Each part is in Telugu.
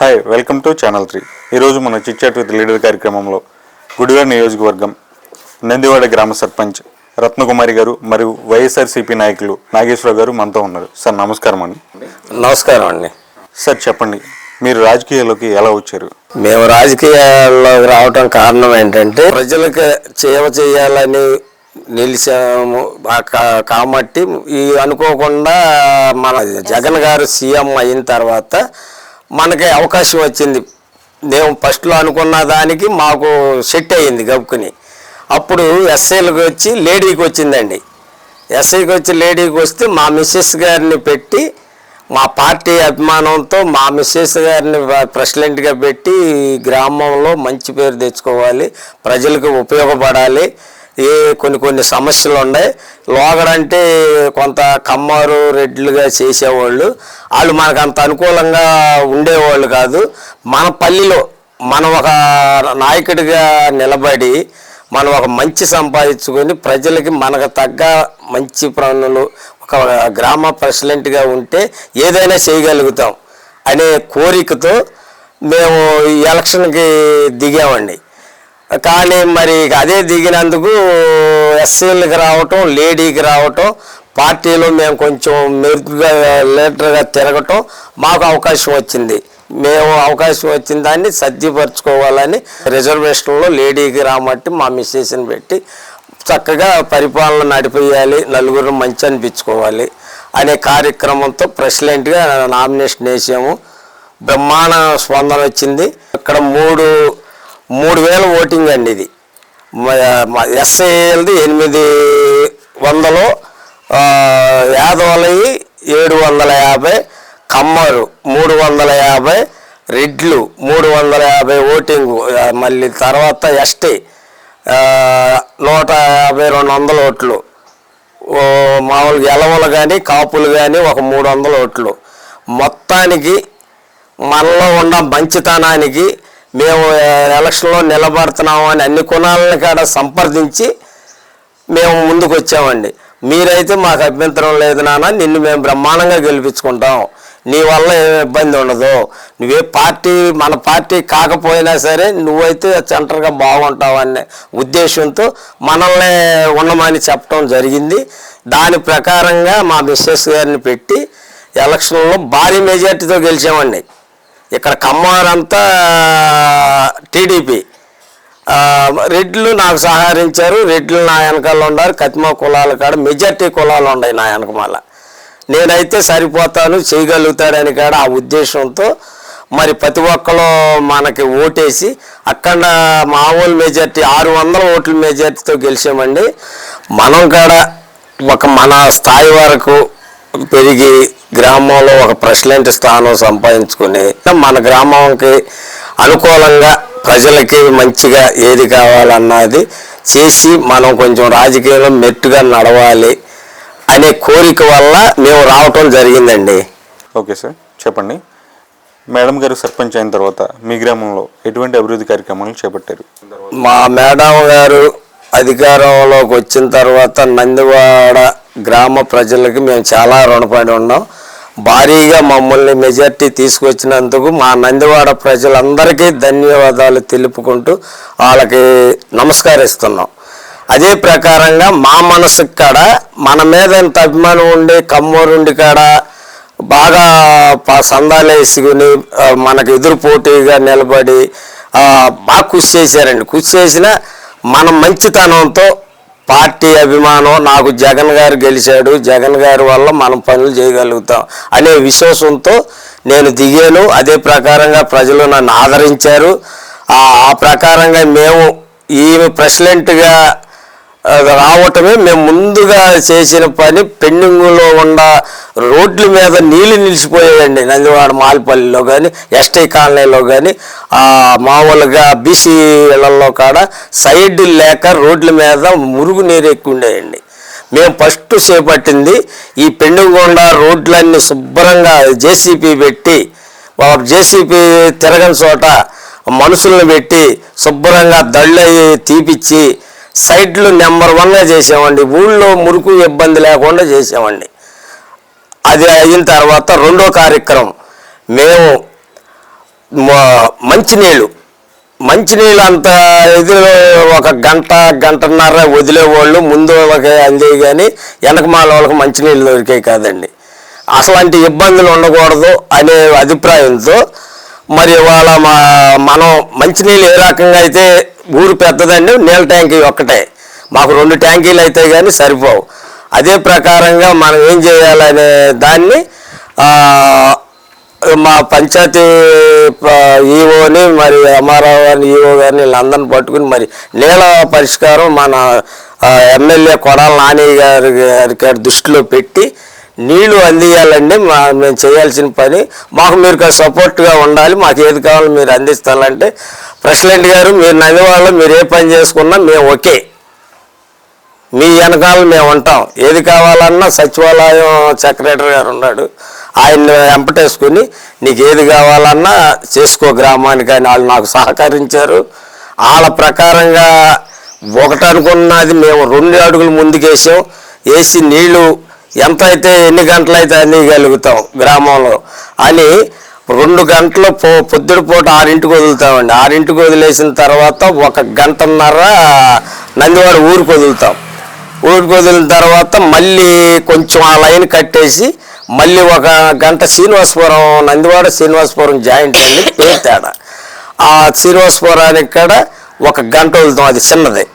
Hi welcome to channel three ఈరోజు మన చిట్చాట్ విత్ లీడర్ కార్యక్రమంలో గుడివాడ నియోజకవర్గం నందివాడ గ్రామ సర్పంచ్ రత్నకుమారి గారు మరియు వైఎస్ఆర్సీపీ నాయకులు నాగేశ్వరరావు గారు మనతో ఉన్నారు. సార్ నమస్కారం అండి. నమస్కారం అండి. సార్ చెప్పండి. మీరు రాజకీయాల్లోకి ఎలా వచ్చారు? మేము రాజకీయాల్లోకి రావటం కారణం ఏంటంటే ప్రజలకు సేవ చేయాలని నిలిచాము. కాబట్టి ఈ అనుకోకుండా మన జగన్ గారు సీఎం అయిన తర్వాత మనకి అవకాశం వచ్చింది. మేము ఫస్ట్లో అనుకున్న దానికి మాకు సెట్ అయ్యింది గబుకుని అప్పుడు ఎస్ఐలకు వచ్చి లేడీకి వచ్చిందండి. ఎస్ఐకి వచ్చి లేడీకి వస్తే మా మిస్సెస్ గారిని పెట్టి మా పార్టీ అభిమానంతో మా మిస్సెస్ గారిని ప్రెసిడెంట్గా పెట్టి గ్రామంలో మంచి పేరు తెచ్చుకోవాలి. ప్రజలకు ఉపయోగపడాలి. ఏ కొన్ని కొన్ని సమస్యలు ఉన్నాయి లోగడంటే కొంత కమ్మారు రెడ్లుగా చేసేవాళ్ళు. వాళ్ళు మనకు అంత అనుకూలంగా ఉండేవాళ్ళు కాదు. మన పల్లిలో మనం ఒక నాయకుడిగా నిలబడి మనం ఒక మంచి సంపాదించుకొని ప్రజలకి మనకు తగ్గ మంచి పనులు ఒక గ్రామ ప్రెసిడెంట్గా ఉంటే ఏదైనా చేయగలుగుతాం అనే కోరికతో మేము ఈ ఎలక్షన్కి దిగామండి. కానీ మరి అదే దిగినందుకు ఎస్సీలకు రావటం లేడీకి రావటం పార్టీలో మేము కొంచెం మెరుగ్గా లీడర్గా తిరగటం మాకు అవకాశం వచ్చింది. మేము అవకాశం వచ్చిన దాన్ని సర్దిపరచుకోవాలని రిజర్వేషన్లో లేడీకి రామట్టి మా మిస్సెస్ని పెట్టి చక్కగా పరిపాలన నడిపేయాలి నలుగురు మంచి అనిపించుకోవాలి అనే కార్యక్రమంతో ప్రెసిడెంట్గా నామినేషన్ వేసాము. బ్రహ్మాండ స్పందన వచ్చింది. ఇక్కడ మూడు మూడు వేల ఓటింగ్ అండి ఇది. ఎస్ఐఎల్ది ఎనిమిది వందలు ఆ, యాదవలవి ఏడు వందల యాభై కమ్మరు మూడు వందల యాభై రెడ్లు మూడు వందల యాభై ఓటింగ్ మళ్ళీ తర్వాత ఎస్టీ నూట యాభై రెండు వందల ఓట్లు. మామూలుగా ఎలవలు కానీ కాపులు కానీ ఒక మూడు వందల ఓట్లు. మొత్తానికి మనలో ఉన్న మంచితనానికి మేము ఎలక్షన్లో నిలబడుతున్నాము అని అన్ని కుణాలను కాడ సంప్రదించి మేము ముందుకు వచ్చామండి మీరైతే మాకు అభ్యంతరం లేదు నాన్న నిన్ను మేము బ్రహ్మాండంగా గెలిపించుకుంటాం. నీ వల్ల ఏం ఇబ్బంది ఉండదు. నువ్వే పార్టీ మన పార్టీ కాకపోయినా సరే నువ్వైతే సెంటర్గా బాగుంటావు అనే ఉద్దేశంతో మనల్ని ఉండమని చెప్పడం జరిగింది. దాని ప్రకారంగా మా మిస్సెస్ గారిని పెట్టి ఎలక్షన్లో భారీ మెజార్టీతో గెలిచామండి. ఇక్కడ కమ్మారంతా టీడీపీ. రెడ్లు నాకు సహకరించారు రెడ్లు నా వెనకాల ఉన్నారు కతిమ కులాల కాడ మెజార్టీ కులాలు ఉన్నాయి నా వెనకమాల నేనైతే సరిపోతాను చేయగలుగుతాడని కాడ ఆ ఉద్దేశంతో మరి ప్రతి ఒక్కరు మనకి ఓటేసి అక్కడ మామూలు మెజార్టీ ఆరు వందల ఓట్ల మెజార్టీతో గెలిచామండి. మనం కాడ ఒక మన స్థాయి వరకు పెరిగి గ్రామంలో ఒక ప్రెసిడెంట్ స్థానం సంపాదించుకుని మన గ్రామంకి అనుకూలంగా ప్రజలకి మంచిగా ఏది కావాలన్నది చేసి మనం కొంచెం రాజకీయంలో మెట్టుగా నడవాలి అనే కోరిక వల్ల మేము రావటం జరిగిందండి. ఓకే సార్ చెప్పండి. మేడం గారు సర్పంచ్ అయిన తర్వాత మీ గ్రామంలో ఎటువంటి అభివృద్ధి కార్యక్రమాలు చేపట్టారు? మా మేడం గారు అధికారంలోకి వచ్చిన తర్వాత నందివాడ గ్రామ ప్రజలకి మేము చాలా రుణపడి ఉన్నాం. భారీగా మమ్మల్ని మెజార్టీ తీసుకొచ్చినందుకు మా నందివాడ ప్రజలందరికీ ధన్యవాదాలు తెలుపుకుంటూ వాళ్ళకి నమస్కరిస్తున్నాం. అదే ప్రకారంగా మా మనసు కాడ మన మీద ఎంత అభిమానం ఉండి కమ్మూరుండి కాడ బాగా సందాలు వేసుకుని మనకు ఎదురు పోటీగా నిలబడి బాగా కృషి చేశారండి. కృషి చేసిన మన మంచితనంతో పార్టీ అభిమానం నాకు జగన్ గారు గెలిచాడు. జగన్ గారి వల్ల మనం పనులు చేయగలుగుతాం అనే విశ్వాసంతో నేను దిగాను. అదే ప్రకారంగా ప్రజలు నన్ను ఆదరించారు. ఆ ప్రకారంగా మేము ఈమె ప్రెసిడెంట్గా రావటమే మేము ముందుగా చేసిన పని. పెండింగ్లో ఉన్న రోడ్ల మీద నీళ్ళు నిలిచిపోయాయండి నందివాడ మాల్పల్లిలో కానీ ఎస్టీ కాలనీలో కానీ మామూలుగా బీసీలలో కూడా కాడ సైడ్ లేక రోడ్ల మీద మురుగు నీరు ఎక్కువ ఉండేయండి. మేము ఫస్ట్ చేపట్టింది ఈ పెండుగొండ రోడ్లన్నీ శుభ్రంగా జేసీపీ పెట్టి జేసీపీ తిరగని చోట మనుషులను పెట్టి శుభ్రంగా దళ్ళు తీపిచ్చి సైట్లు నెంబర్ వన్గా చేసామండి ఊళ్ళో మురుకు ఇబ్బంది లేకుండా చేసామండి అది అయిన తర్వాత రెండో కార్యక్రమం మేము మంచినీళ్ళు మంచినీళ్ళు అంత ఇదిలో ఒక గంట గంటన్నర వదిలేవాళ్ళు ముందు వాళ్ళకి అందే కానీ వెనక మాల వాళ్ళకి మంచినీళ్ళు దొరికాయి కాదండి. అసలాంటి ఇబ్బందులు ఉండకూడదు అనే అభిప్రాయంతో మరి వాళ్ళ మా మనం మంచినీళ్ళు ఏ రకంగా అయితే ఊరు పెద్దదండి నీళ్ళ ట్యాంకీ ఒక్కటే. మాకు రెండు ట్యాంకీలు అయితే కానీ సరిపోవు. అదే ప్రకారంగా మనం ఏం చేయాలనే దాన్ని మా పంచాయతీ ఈఓని మరి ఎంఆర్ఓ గారిని ఈఓ గారిని వీళ్ళందరిని పట్టుకుని మరి నీళ్ళ పరిష్కారం మన ఎమ్మెల్యే కొడాల నాని గారి గారి గారి దృష్టిలో పెట్టి నీళ్ళు అందియాలండి మా మేము చేయాల్సిన పని. మాకు మీరు సపోర్ట్గా ఉండాలి. మాకు ఏది కావాలో మీరు అందిస్తానంటే ప్రెసిడెంట్ గారు మీరు నవ్వేవాళ్ళు మీరు ఏ పని చేసుకున్నా మేము ఓకే. మీ వెనకాల మేము ఉంటాం. ఏది కావాలన్నా సచివాలయం సెక్రటరీ గారు ఉన్నాడు. ఆయన్ని వెంపటేసుకుని నీకు ఏది కావాలన్నా చేసుకో గ్రామానికి అని వాళ్ళు నాకు సహకరించారు. వాళ్ళ ప్రకారంగా ఒకటనుకున్నది మేము రెండు అడుగులు ముందుకేసాం. వేసి నీళ్ళు ఎంత అయితే ఎన్ని గంటలైతే అందిగలుగుతాం గ్రామంలో అని రెండు గంటలు పో పొద్దుడు పూట ఆరింటికి వదులుతామండి. ఆరింటికి వదిలేసిన తర్వాత ఒక గంటన్నర నందివాడ ఊరికి వదులుతాం. ఊరికి వదిలిన తర్వాత మళ్ళీ కొంచెం ఆ లైన్ కట్టేసి మళ్ళీ ఒక గంట శ్రీనివాసపురం నందివాడ శ్రీనివాసపురం జాయింట్ అండి పేరు తేడా. ఆ శ్రీనివాసపురానికి కూడా ఒక గంట వదులుతాం. అది చిన్నది.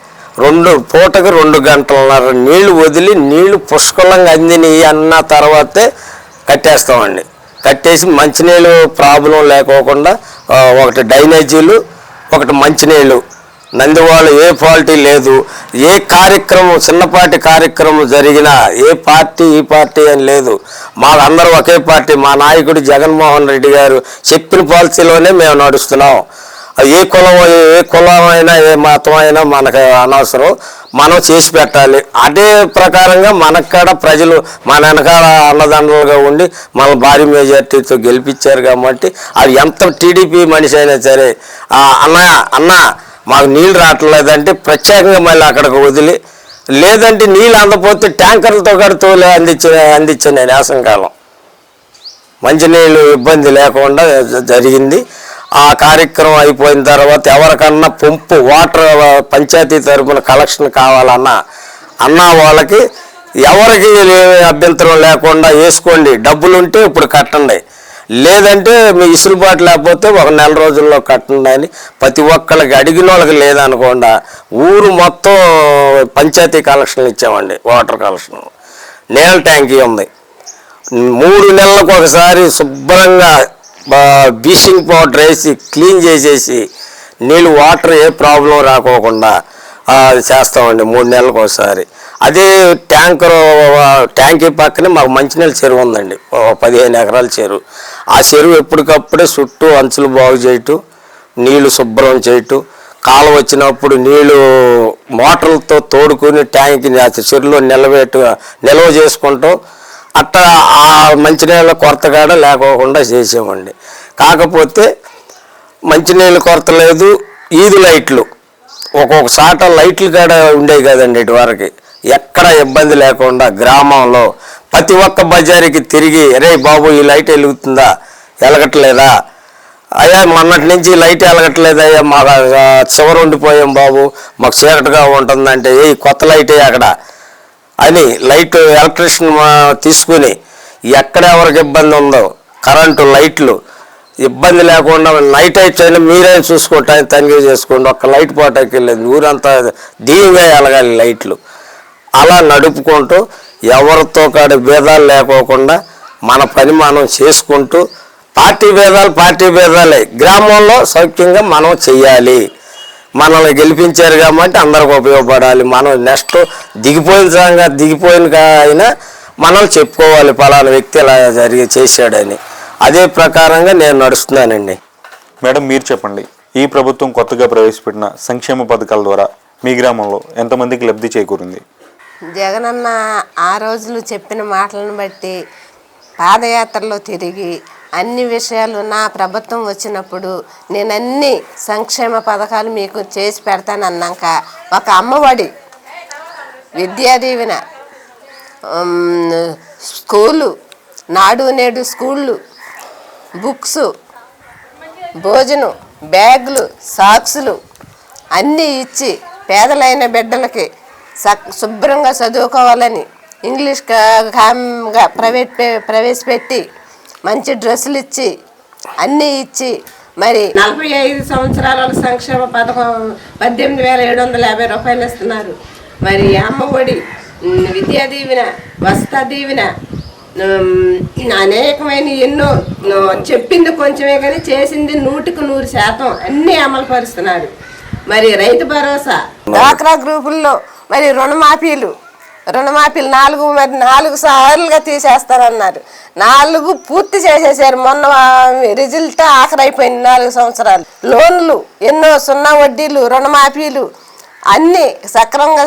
రెండు పూటకి రెండు గంటలన్నర నీళ్ళు వదిలి నీళ్ళు పుష్కలంగా అందినాయి అన్న తర్వాతే కట్టేస్తామండి. కట్టేసి మంచినీళ్ళు ప్రాబ్లం లేకోకుండా ఒకటి డైనేజీలు ఒకటి మంచినీళ్ళు. నందివాళ్ళు ఏ పాలిటీ లేదు. ఏ కార్యక్రమం చిన్నపాటి కార్యక్రమం జరిగినా ఏ పార్టీ ఈ పార్టీ అని లేదు. మాకందరూ ఒకే పార్టీ. మా నాయకుడు జగన్మోహన్ రెడ్డి గారు చెప్పిన పాలసీలోనే మేము నడుస్తున్నాం. ఏ కులం ఏ కులం అయినా ఏ మతం అయినా మనకు అనవసరం. మనం చేసి పెట్టాలి. అదే ప్రకారంగా మనక్కడ ప్రజలు మన వెనకాల అన్నదండలుగా ఉండి మన భారీ మెజార్టీతో గెలిపించారు కాబట్టి అది ఎంత టీడీపీ మనిషి అయినా సరే అన్న అన్న మాకు నీళ్ళు రావట్లేదంటే ప్రత్యేకంగా మళ్ళీ అక్కడికి వదిలి లేదంటే నీళ్ళు అందపోతే ట్యాంకర్లతో కడుతూ అందించే అందించాను నేను వేసంకాలం మంచినీళ్ళు ఇబ్బంది లేకుండా జరిగింది. ఆ కార్యక్రమం అయిపోయిన తర్వాత ఎవరికన్నా పంపు వాటర్ పంచాయతీ తరఫున కలెక్షన్ కావాలన్నా అన్న వాళ్ళకి ఎవరికి అభ్యంతరం లేకుండా వేసుకోండి. డబ్బులు ఉంటే ఇప్పుడు కట్టండి. లేదంటే మీ ఇసులుబాటు లేకపోతే ఒక నెల రోజుల్లో కట్టండి అని ప్రతి ఒక్కళ్ళకి అడిగిన వాళ్ళకి లేదనకుండా ఊరు మొత్తం పంచాయతీ కలెక్షన్లు ఇచ్చామండి వాటర్ కలెక్షన్ నీళ్ళ ట్యాంకీ ఉంది. మూడు నెలలకు ఒకసారి శుభ్రంగా బ్లీచింగ్ పౌడర్ వేసి క్లీన్ చేసేసి నీళ్ళు వాటర్ ఏ ప్రాబ్లం రాకోకుండా చేస్తామండి మూడు నెలలకు ఒకసారి. అదే ట్యాంకర్ ట్యాంకీ పక్కనే మాకు మంచినీళ్ళ చెరువు ఉందండి. ఓ పదిహేను ఎకరాల చెరువు. ఆ చెరువు ఎప్పటికప్పుడే చుట్టూ అంచులు బాగు చేయటం నీళ్ళు శుభ్రం చేయటం కాలు వచ్చినప్పుడు నీళ్ళు మోటార్లతో తోడుకుని ట్యాంక్ని చెరువులో నిలబెట్టు నిల్వ చేసుకుంటాం అట్లా ఆ మంచినీళ్ళ కొరత కాడ లేకోకుండా చేసేవండి కాకపోతే మంచినీళ్ళ కొరత లేదు ఈది లైట్లు. ఒక్కొక్క సాట లైట్లు కాడ ఉండేవి కదండి ఇటువరకు ఎక్కడ ఇబ్బంది లేకుండా గ్రామంలో ప్రతి ఒక్క బజారుకి తిరిగి రే బాబు ఈ లైట్ వెలుగుతుందా? వెలగట్లేదా? అయ్యా మొన్నటి నుంచి లైట్ వెలగట్లేదయ్యా మాకు చివరి చివర ఉండిపోయాం బాబు. మాకు చీకటిగా ఉంటుందంటే ఏ కొత్త లైటే అక్కడ. అని లైట్ ఎలక్ట్రిషన్ తీసుకుని ఎక్కడ ఎవరికి ఇబ్బంది ఉందో కరెంటు లైట్లు ఇబ్బంది లేకుండా నైట్ అయినా మీరే చూసుకోవటానికి తనిఖీ చేసుకోండి ఒక్క లైట్ పోటాకి వెళ్ళింది. ఊరంతా దీనిగా ఎలగాలి లైట్లు. అలా నడుపుకుంటూ ఎవరితో కాడ భేదాలు లేకోకుండా మన పని మనం చేసుకుంటూ పార్టీ భేదాలు పార్టీ భేదాలే. గ్రామంలో సౌఖ్యంగా మనం చెయ్యాలి. మనల్ని గెలిపించారు కాబట్టి అందరికి ఉపయోగపడాలి. మనం నెక్స్ట్ దిగిపోయిన సంగతి దిగిపోయిన అయినా మనం చెప్పుకోవాలి. పలానా వ్యక్తి ఇలా జరిగి చేశాడని. అదే ప్రకారంగా నేను నడుస్తున్నానండి. మేడం మీరు చెప్పండి. ఈ ప్రభుత్వం కొత్తగా ప్రవేశపెట్టిన సంక్షేమ పథకాల ద్వారా మీ గ్రామంలో ఎంతమందికి లబ్ధి చేకూరింది? జగనన్న ఆ రోజులు చెప్పిన మాటలను బట్టి పాదయాత్రలో తిరిగి అన్ని విషయాలు నా ప్రభుత్వం వచ్చినప్పుడు నేను అన్ని సంక్షేమ పథకాలు మీకు చేసి పెడతానన్నాక ఒక అమ్మఒడి విద్యా దీవెన స్కూలు నాడు నేడు స్కూళ్ళు బుక్స్ భోజనం బ్యాగులు సాక్సులు అన్నీ ఇచ్చి పేదలైన బిడ్డలకి శుభ్రంగా చదువుకోవాలని ఇంగ్లీష్ ప్రైవేట్ ప్రవేశపెట్టి మంచి డ్రెస్సులు ఇచ్చి అన్నీ ఇచ్చి మరి నలభై ఐదు సంవత్సరాల సంక్షేమ పథకం పద్దెనిమిది వేల ఏడు వందల యాభై రూపాయలు ఇస్తున్నారు. మరి అమ్మ ఒడి ఉమ్, విద్యా దీవెన వస్తా దీవెన అనేకమైన ఎన్నో చెప్పింది కొంచెమే కానీ చేసింది నూటికి నూరు శాతం అన్నీ అమలు పరుస్తున్నారు. మరి రైతు భరోసా. డ్వాక్రా గ్రూపుల్లో మరి రుణమాఫీలు రుణమాఫీలు నాలుగు మరి నాలుగు సార్లుగా తీసేస్తారన్నారు నాలుగు పూర్తి చేసేసారు. మొన్న రిజల్ట్ ఆఖరైపోయింది నాలుగు సంవత్సరాలు. లోన్లు ఎన్నో సున్నా వడ్డీలు రుణమాఫీలు అన్నీ సక్రమంగా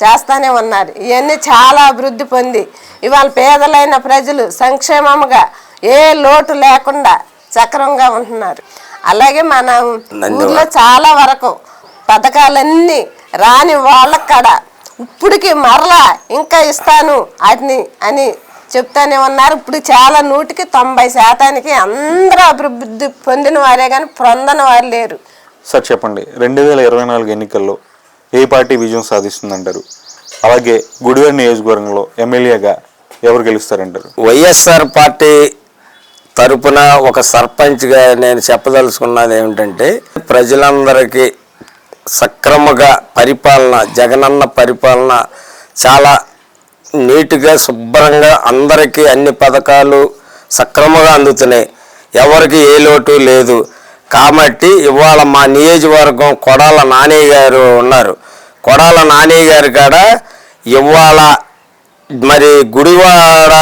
చేస్తానే ఉన్నారు. ఇవన్నీ చాలా అభివృద్ధి పొంది ఇవాళ పేదలైన ప్రజలు సంక్షేమంగా ఏ లోటు లేకుండా సక్రమంగా ఉంటున్నారు. అలాగే మన ఊర్లో చాలా వరకు పథకాలన్నీ రాని వాళ్ళకి కాడ ఇప్పటికి మరలా ఇంకా ఇస్తాను అని అని చెప్తానే ఉన్నారు. ఇప్పుడు చాలా నూటికి తొంభై శాతానికి అందరూ అభివృద్ధి పొందిన వారే కానీ పొందని వారు లేరు. సార్ చెప్పండి రెండు వేల ఇరవై నాలుగు ఎన్నికల్లో ఏ పార్టీ విజయం సాధిస్తుందంటారు? అలాగే గుడివారి నియోజకవర్గంలో ఎమ్మెల్యేగా ఎవరు గెలుస్తారంటారు? వైఎస్ఆర్ పార్టీ తరపున ఒక సర్పంచ్గా నేను చెప్పదలుచుకున్నది ఏమిటంటే ప్రజలందరికీ సక్రమగా పరిపాలన జగనన్న పరిపాలన చాలా నీట్గా శుభ్రంగా అందరికీ అన్ని పథకాలు సక్రమంగా అందుతున్నాయి. ఎవరికి ఏ లోటు లేదు. కాబట్టి ఇవాళ మా నియోజకవర్గం కొడాల నానయ్య గారు ఉన్నారు. కొడాల నానయ్య గారి కాడ ఇవాళ మరి గుడివాడ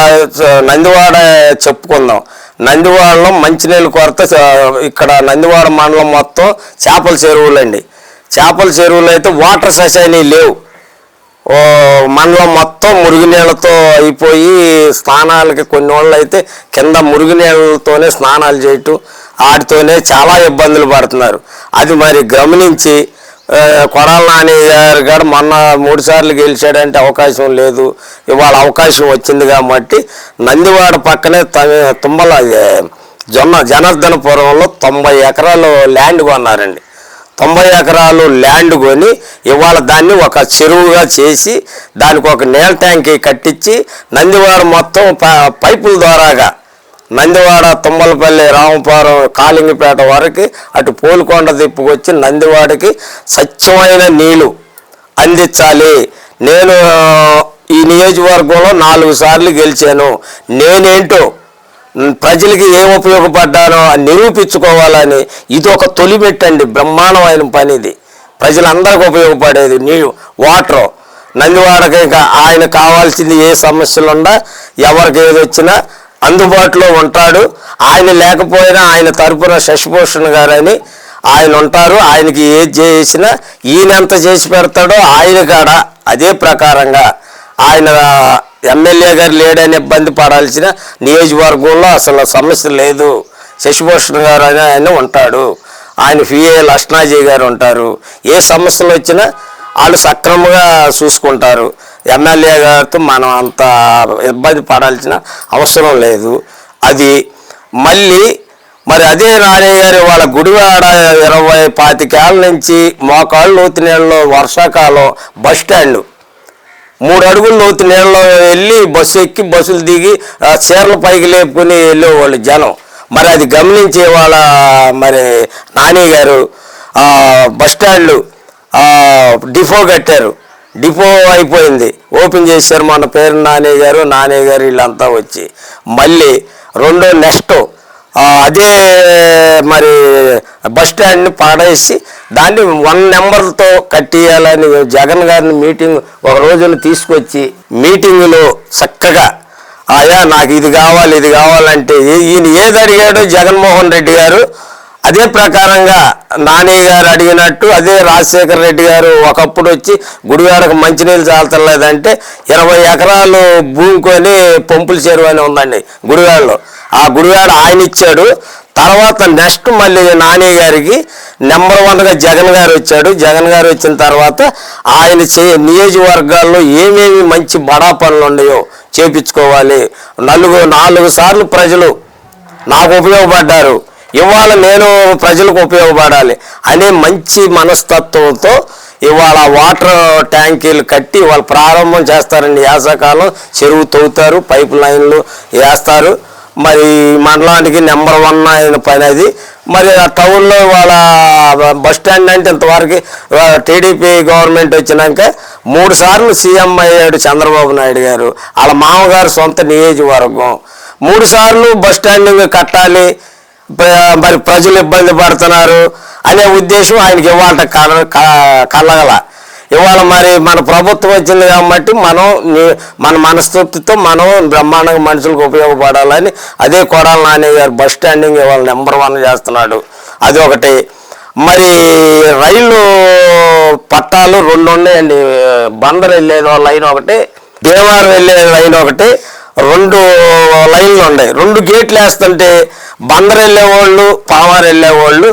నందివాడ చెప్పుకుందాం. నందివాడలో మంచినీళ్ళ కొరత ఇక్కడ నందివాడ మండలం మొత్తం చేపల చెరువులండి. చేపల చెరువులు అయితే వాటర్ సొసైటీ లేవు. మనలో మొత్తం మురుగునీళ్ళతో అయిపోయి స్నానాలకి కొన్ని వాళ్ళు అయితే కింద మురుగునీళ్ళతోనే స్నానాలు చేయటం వాటితోనే చాలా ఇబ్బందులు పడుతున్నారు. అది మరి గమనించి కొరాల కొడాల నాని గారు గారు మొన్న మూడు సార్లు గెలిచాడంటే అవకాశం లేదు. ఇవాళ అవకాశం వచ్చింది కాబట్టి నందివాడ పక్కనే తుమ్మల జొన్న జనార్దనపురంలో తొంభై ఎకరాలు ల్యాండ్ కొన్నారండి. తొంభై ఎకరాలు ల్యాండ్ కొని ఇవాళ దాన్ని ఒక చెరువుగా చేసి దానికి ఒక నీళ్ళ ట్యాంక్ కట్టించి నందివాడ మొత్తం ప- పైపుల ద్వారాగా నందివాడ తుమ్మలపల్లి రామపురం కాలింగిపేట వరకు అటు పోలుకొండ తిప్పుకొచ్చి నందివాడకి స్వచ్ఛమైన నీళ్ళు అందించాలి. నేను ఈ నియోజకవర్గంలో నాలుగు సార్లు గెలిచాను. నేనేంటో ప్రజలకి ఏం ఉపయోగపడ్డానో అని నిరూపించుకోవాలని ఇది ఒక తొలి పెట్టండి బ్రహ్మాండమైన పని ఇది ప్రజలందరికీ ఉపయోగపడేది నీ వాటర్. నందివాడకి ఇంకా ఆయన కావాల్సింది ఏ సమస్యలు ఉన్నా ఎవరికి ఏది వచ్చినా అందుబాటులో ఉంటాడు. ఆయన లేకపోయినా ఆయన తరపున శశిభూషణ్ గారని ఆయన ఉంటారు. ఆయనకి ఏది చేసినా ఈయన ఎంత చేసి పెడతాడో ఆయన కాడ అదే ప్రకారంగా ఆయన ఎమ్మెల్యే గారు లేడని ఇబ్బంది పడాల్సిన నియోజకవర్గంలో అసలు సమస్య లేదు. శశిభూషణ్ గారు అని ఆయన ఉంటాడు. ఆయన పిఏ లక్ష్మణాజీ గారు ఉంటారు. ఏ సమస్యలు వచ్చినా వాళ్ళు సక్రమంగా చూసుకుంటారు. ఎమ్మెల్యే గారితో మనం అంత ఇబ్బంది పడాల్సిన అవసరం లేదు. అది మళ్ళీ మరి అదే నాని గారి వాళ్ళ గుడివాడ ఇరవై పాతికేళ్ళ నుంచి మోకాళ్ళు నూతి నీళ్ళలో వర్షాకాలం బస్ స్టాండ్ మూడు అడుగులు లోతు నీళ్ళలో వెళ్ళి బస్సు ఎక్కి బస్సులు దిగి ఆ, చీరల పైకి లేపుకొని వెళ్ళేవాళ్ళు జనం. మరి అది గమనించే వాళ్ళ మరి నాని గారు బస్టాండ్లు బస్ స్టాండ్లు డిపో కట్టారు. డిపో అయిపోయింది. ఓపెన్ చేశారు మన పేరు నాని గారు నాని గారు వీళ్ళంతా వచ్చి. మళ్ళీ రెండో నెక్స్ట్ అదే మరి బస్ స్టాండ్ని పాడేసి దాన్ని వన్ నెంబర్తో కట్టియాలని జగన్ గారిని మీటింగ్ ఒక రోజున తీసుకొచ్చి మీటింగులో చక్కగా ఆయా నాకు ఇది కావాలి ఇది కావాలంటే ఈయన ఏది అడిగాడో జగన్మోహన్ రెడ్డి గారు అదే ప్రకారంగా నాని గారు అడిగినట్టు అదే రాజశేఖర రెడ్డి గారు ఒకప్పుడు వచ్చి గుడివాడకు మంచినీళ్ళు చాలతలేదంటే ఇరవై ఎకరాలు భూమి కొని పంపులు చెరువు అని ఉందండి గుడివాడలో. ఆ గుడివాడ ఆయన ఇచ్చాడు. తర్వాత నెక్స్ట్ మళ్ళీ నాని గారికి నెంబర్ వన్గా జగన్ గారు వచ్చాడు. జగన్ గారు వచ్చిన తర్వాత ఆయన చే నియోజకవర్గాల్లో ఏమేమి మంచి బడా పనులు ఉన్నాయో చేపించుకోవాలి. నలుగు నాలుగు సార్లు ప్రజలు నాకు ఉపయోగపడ్డారు. ఇవాళ నేను ప్రజలకు ఉపయోగపడాలి అనే మంచి మనస్తత్వంతో ఇవాళ వాటర్ ట్యాంకీలు కట్టి వాళ్ళు ప్రారంభం చేస్తారండి యాసకాలం చెరువు తవ్వుతారు పైప్ లైన్లు వేస్తారు. మరి మండలానికి నెంబర్ వన్ అయిన పని అది. మరి ఆ టౌన్లో వాళ్ళ బస్ స్టాండ్ అంటే ఇంతవరకు టీడీపీ గవర్నమెంట్ వచ్చినాక మూడు సార్లు సీఎం అయ్యాడు చంద్రబాబు నాయుడు గారు. వాళ్ళ మామగారు సొంత నియోజకవర్గం. మూడు సార్లు బస్ స్టాండ్ కట్టాలి. మరి ప్రజలు ఇబ్బంది పడుతున్నారు అనే ఉద్దేశం ఆయనకి ఇవ్వాలంట కల క- కలగల ఇవాళ మరి మన ప్రభుత్వం వచ్చింది కాబట్టి మనం మన మనస్తృప్తితో మనం బ్రహ్మాండంగా మనుషులకు ఉపయోగపడాలని అదే కొడాల నాని గారు బస్ స్టాండింగ్ ఇవాళ నెంబర్ వన్ చేస్తున్నాడు. అది ఒకటి. మరి రైలు పట్టాలు రెండు ఉన్నాయండి. బందర్ వెళ్ళే లైన్ ఒకటి దేవారం వెళ్ళే లైన్ ఒకటి రెండు లైన్లు ఉన్నాయి. రెండు గేట్లు వేస్తుంటే బందర్ వెళ్ళే వాళ్ళు వెళ్ళేవాళ్ళు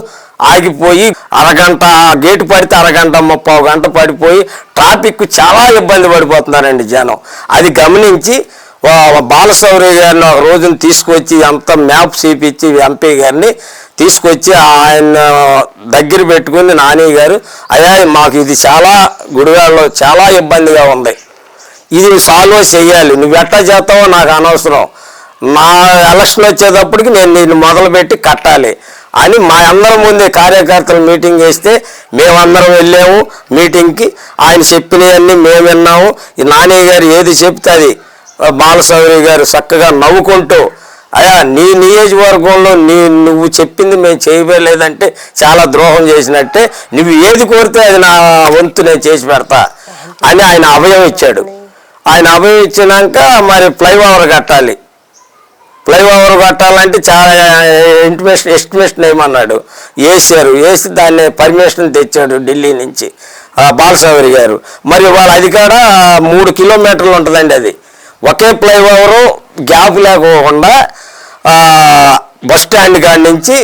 ఆగిపోయి అరగంట గేటు పడితే అరగంట ముప్పై గంట పడిపోయి ట్రాఫిక్ చాలా ఇబ్బంది పడిపోతున్నారండి జనం. అది గమనించి బాలశౌరి గారిని ఒక రోజున తీసుకొచ్చి అంత మ్యాప్ చేపించి ఎంపీ గారిని తీసుకొచ్చి ఆయన దగ్గర పెట్టుకుని నాని గారు. అయ్యా మాకు ఇది చాలా గుడివాడలో చాలా ఇబ్బందిగా ఉంది. ఇది సాల్వ్ చేయాలి. నువ్వు ఎట్లా చేస్తావో నాకు అనవసరం. నా ఎలక్షన్ వచ్చేటప్పటికి నేను దీన్ని మొదలుపెట్టి కట్టాలి అని మా అందరి ముందే కార్యకర్తలు మీటింగ్ వేస్తే మేమందరం వెళ్ళాము మీటింగ్కి ఆయన చెప్పినవన్నీ మేము విన్నాము. ఈ నాని గారు ఏది చెప్తే అది. బాలసౌరి గారు చక్కగా నవ్వుకుంటూ అయ్యా నీ నియోజకవర్గంలో నీ నువ్వు చెప్పింది మేము చేయలేదంటే చాలా ద్రోహం చేసినట్టే. నువ్వు ఏది కోరితే అది నా వంతు నేను చేసి పెడతా అని ఆయన అభయం ఇచ్చాడు. ఆయన అభయం ఇచ్చినాక మరి ఫ్లైఓవర్ కట్టాలి. ఫ్లైఓవర్ కట్టాలంటే చాలా ఇంటిమేషన్ ఎస్టిమేషన్ ఏమన్నాడు? వేసారు వేసి దాన్ని పర్మిషన్ తెచ్చాడు ఢిల్లీ నుంచి. బాలసాగరి గారు. మరి వాళ్ళ అది మూడు కిలోమీటర్లు ఉంటుందండి అది. ఒకే ఫ్లైఓవరు గ్యాప్ లేకోకుండా బస్ స్టాండ్ కాడి నుంచి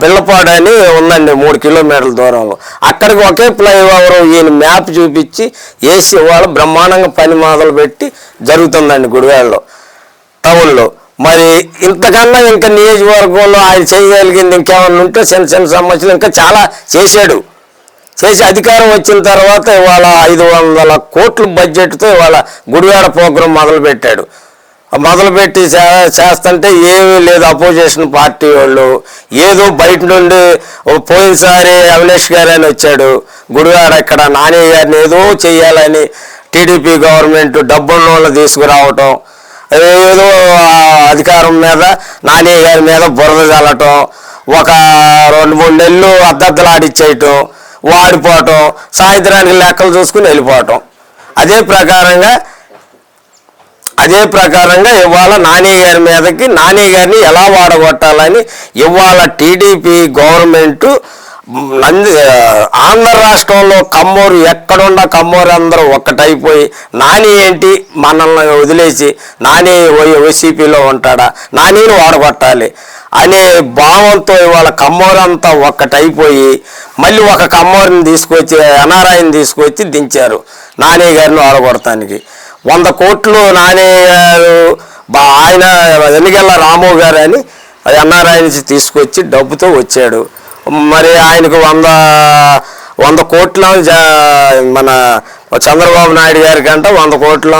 బిళ్ళపాడు అని ఉందండి మూడు కిలోమీటర్ల దూరంలో. అక్కడికి ఒకే ఫ్లైఓవర్ ఈయన మ్యాప్ చూపించి వేసి వాళ్ళు బ్రహ్మాండంగా పని మొదలు పెట్టి జరుగుతుందండి గుడివాడలో టౌన్లో. మరి ఇంతకన్నా ఇంకా నియోజకవర్గంలో ఆయన చేయగలిగింది ఇంకేమన్నా ఉంటే చిన్న చిన్న సమస్యలు ఇంకా చాలా చేశాడు. చేసి అధికారం వచ్చిన తర్వాత ఇవాళ ఐదు వందల కోట్ల బడ్జెట్తో ఇవాళ గుడివాడ ప్రోగ్రాం మొదలుపెట్టాడు. మొదలుపెట్టి చే- చేస్తుంటే ఏమీ లేదు. అపోజిషన్ పార్టీ వాళ్ళు ఏదో బయట నుండి పోయినసారి అవినేష్ గారు అని వచ్చాడు. గుడివాడ ఇక్కడ నాని గారిని ఏదో చేయాలని టీడీపీ గవర్నమెంట్ డబ్బున్న వాళ్ళు తీసుకురావటం ఏదో అధికారం మీద నాని గారి మీద బురద చల్లటం ఒక రెండు మూడు నెలలు అద్దద్దలాడిచ్చేయటం వాడిపోవటం సాయంత్రానికి లెక్కలు చూసుకుని వెళ్ళిపోవటం. అదే ప్రకారంగా అదే ప్రకారంగా ఇవాళ నాని గారి మీదకి నాని గారిని ఎలా వాడగొట్టాలని ఇవాళ టీడీపీ గవర్నమెంట్ నంది ఆంధ్ర రాష్ట్రంలో కమ్మోరు ఎక్కడున్న కమ్మూరు అందరూ ఒక్కటైపోయి నాని ఏంటి మనల్ని వదిలేసి నాని వైసీపీలో ఉంటాడా నానిని వాడగొట్టాలి అనే భావంతో ఇవాళ కమ్మోరంతా ఒక్కటైపోయి మళ్ళీ ఒక కమ్మోరిని తీసుకొచ్చి ఎన్ఆర్ఐని తీసుకొచ్చి దించారు నాని గారిని వాడగొడటానికి వంద కోట్లు నానే గారు బా ఆయన ఎన్నికల రాము గారు అని ఎన్ఆర్ఐ నుంచి తీసుకొచ్చి డబ్బుతో వచ్చాడు. మరి ఆయనకు వంద వంద కోట్ల మన చంద్రబాబు నాయుడు గారి కంట వంద కోట్ల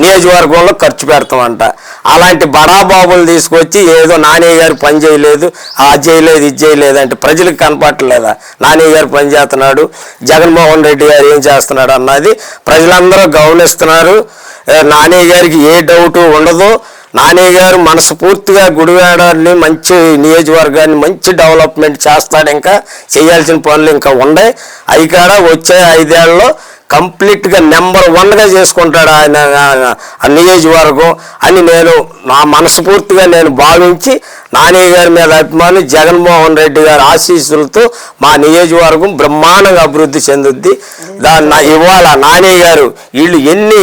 నియోజకవర్గంలో ఖర్చు పెడతామంట. అలాంటి బడాబాబులు తీసుకొచ్చి ఏదో నాని గారు పని చేయలేదు ఆ చేయలేదు ఇది చేయలేదు అంటే ప్రజలకు కనపట్టలేదా నాని గారు పని చేస్తున్నాడు జగన్మోహన్ రెడ్డి గారు ఏం చేస్తున్నాడు అన్నది ప్రజలందరూ గమనిస్తున్నారు. ఏ, నాని గారికి ఏ డౌట్ ఉండదు. నాని గారు మనస్ఫూర్తిగా గుడివాడని మంచి నియోజకవర్గాన్ని మంచి డెవలప్మెంట్ చేస్తాడు ఇంకా చేయాల్సిన పనులు ఇంకా ఉన్నాయి అవి కాడ వచ్చే ఐదేళ్ళలో కంప్లీట్గా నెంబర్ వన్గా చేసుకుంటాడు ఆయన ఆ- నియోజకవర్గం అని నేను నా మనస్ఫూర్తిగా నేను భావించి నాని గారి మీద అభిమాని జగన్మోహన్ రెడ్డి గారి ఆశీస్సులతో మా నియోజకవర్గం బ్రహ్మాండంగా అభివృద్ధి చెందుద్ది. దాన్ని ఇవాళ నాని గారు వీళ్ళు ఎన్ని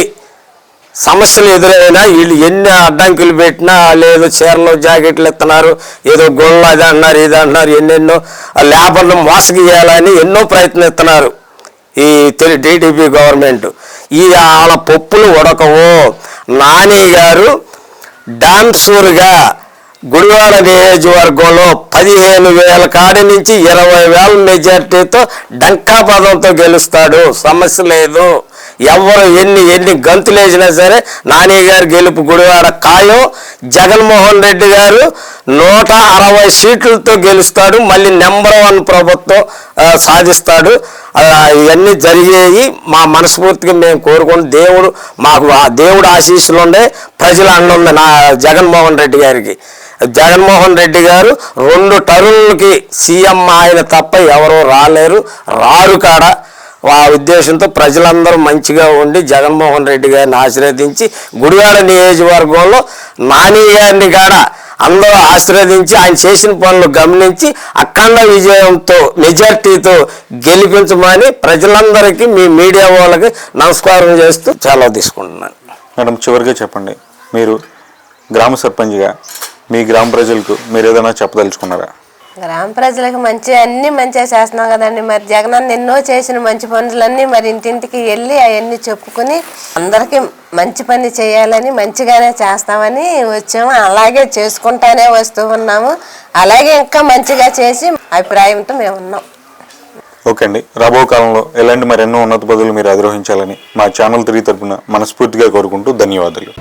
సమస్యలు ఎదురైనా వీళ్ళు ఎన్ని అడ్డంకులు పెట్టినా లేదు చీరలు జాకెట్లు ఇస్తున్నారు ఏదో గోళ్ళు అది అన్నారు ఇది అన్నారు ఎన్నెన్నో లేబర్లు మోసగియాలని ఎన్నో ప్రయత్నిస్తున్నారు ఈ తెలి టీడీపీ గవర్నమెంట్. ఈ వాళ్ళ పప్పులు ఉడకవు. నాని గారు డాన్సూర్గా గుడివాడ నియోజకవర్గంలో పదిహేను వేల కాడి నుంచి ఇరవై వేల మెజార్టీతో డంకా పదంతో గెలుస్తాడు. సమస్య లేదు. ఎవరు ఎన్ని ఎన్ని గంతులేసినా సరే నాని గారు గెలుపు గుడివాడ ఖాయం. జగన్మోహన్ రెడ్డి గారు నూట అరవై సీట్లతో గెలుస్తాడు. మళ్ళీ నెంబర్ వన్ ప్రభుత్వం సాధిస్తాడు. ఇవన్నీ జరిగేవి మా మనస్ఫూర్తిగా మేము కోరుకుని దేవుడు మాకు ఆ దేవుడు ఆశీస్సులు ఉండే ప్రజల అండుంది నా జగన్మోహన్ రెడ్డి గారికి. జగన్మోహన్ రెడ్డి గారు రెండు టర్ములకి సీఎం ఆయన తప్ప ఎవరు రాలేరు. రారు కాడ. ఆ ఉద్దేశంతో ప్రజలందరూ మంచిగా ఉండి జగన్మోహన్ రెడ్డి గారిని ఆశీర్వదించి గుడివాడ నియోజకవర్గంలో నాని గారిని కాడ అందరూ ఆశీర్వదించి ఆయన చేసిన పనులు గమనించి అఖండ విజయంతో మెజార్టీతో గెలిపించమని ప్రజలందరికీ మీ మీడియా వాళ్ళకి నమస్కారం చేస్తూ చాలా తీసుకుంటున్నాను. మేడం చివరిగా చెప్పండి. మీరు గ్రామ సర్పంచ్గా మీ గ్రామ ప్రజలకు మీరు ఏదైనా చెప్పదలుచుకున్నారా? గ్రామ ప్రజలకు మంచి అన్ని మంచిగా చేస్తున్నాం కదండి. మరి జగనన్న ఎన్నో చేసిన మంచి పనులన్నీ మరి ఇంటింటికి వెళ్ళి అవన్నీ చెప్పుకుని అందరికీ మంచి పని చేయాలని మంచిగానే చేస్తామని వచ్చాము. అలాగే చేసుకుంటానే వస్తూ ఉన్నాము. అలాగే ఇంకా మంచిగా చేసి అభిప్రాయంతో మేము ఉన్నాం. ఓకే అండి. రాబో కాలంలో ఎలాంటి మరెన్నో ఉన్నత పదవులు మీరు అధిరోహించాలని మా ఛానల్ త్రీ తరపున మనస్ఫూర్తిగా కోరుకుంటూ ధన్యవాదాలు.